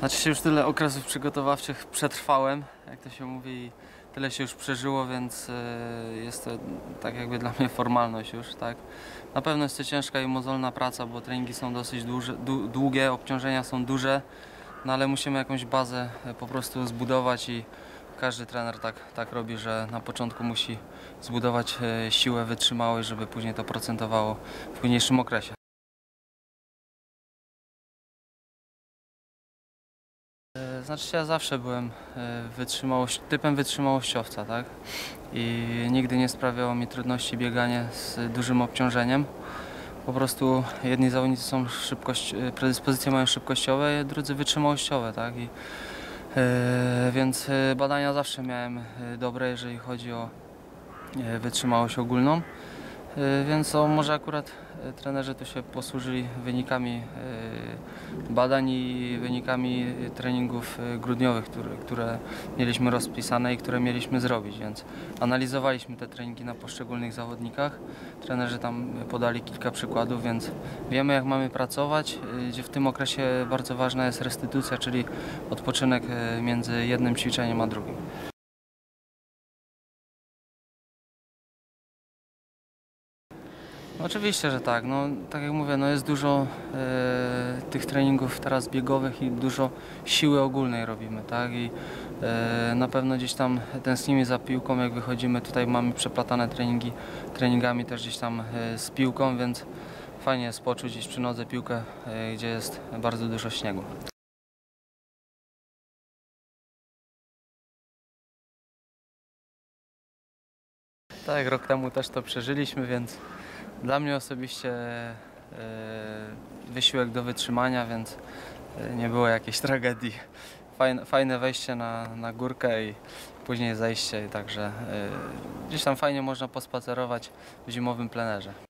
Znaczy się już tyle okresów przygotowawczych przetrwałem, jak to się mówi, tyle się już przeżyło, więc e, jest to tak jakby dla mnie formalność już, tak. Na pewno jest to ciężka i mozolna praca, bo treningi są dosyć duże, dłu- długie, obciążenia są duże, no ale musimy jakąś bazę e, po prostu zbudować i każdy trener tak, tak robi, że na początku musi zbudować e, siłę, wytrzymałość, żeby później to procentowało w późniejszym okresie. E, Znaczy ja zawsze byłem e, wytrzymałość, typem wytrzymałościowca, tak? I nigdy nie sprawiało mi trudności bieganie z dużym obciążeniem. Po prostu jedni zawodnicy są szybkość, predyspozycje mają szybkościowe, drudzy wytrzymałościowe, tak? I, więc e, badania zawsze miałem e, dobre, jeżeli chodzi o e, wytrzymałość ogólną. E, Więc o, może akurat e, trenerzy tu się posłużyli wynikami e, badań i wynikami e, treningów e, grudniowych, które, które mieliśmy rozpisane i które mieliśmy zrobić, więc analizowaliśmy te treningi na poszczególnych zawodnikach. Trenerzy tam podali kilka przykładów, więc wiemy jak mamy pracować, e, gdzie w tym okresie bardzo ważna jest restytucja, czyli odpoczynek e, między jednym ćwiczeniem a drugim. Oczywiście, że tak. No, tak jak mówię, no jest dużo e, tych treningów teraz biegowych i dużo siły ogólnej robimy, tak? I e, na pewno gdzieś tam tęsknimy za piłką, jak wychodzimy, tutaj mamy przeplatane treningi, treningami też gdzieś tam e, z piłką, więc fajnie jest poczuć gdzieś przy nodze piłkę, e, gdzie jest bardzo dużo śniegu. Tak, rok temu też to przeżyliśmy, więc dla mnie osobiście e, wysiłek do wytrzymania, więc e, nie było jakiejś tragedii. Fajne, wejście na, na górkę i później zejście, także e, gdzieś tam fajnie można pospacerować w zimowym plenerze.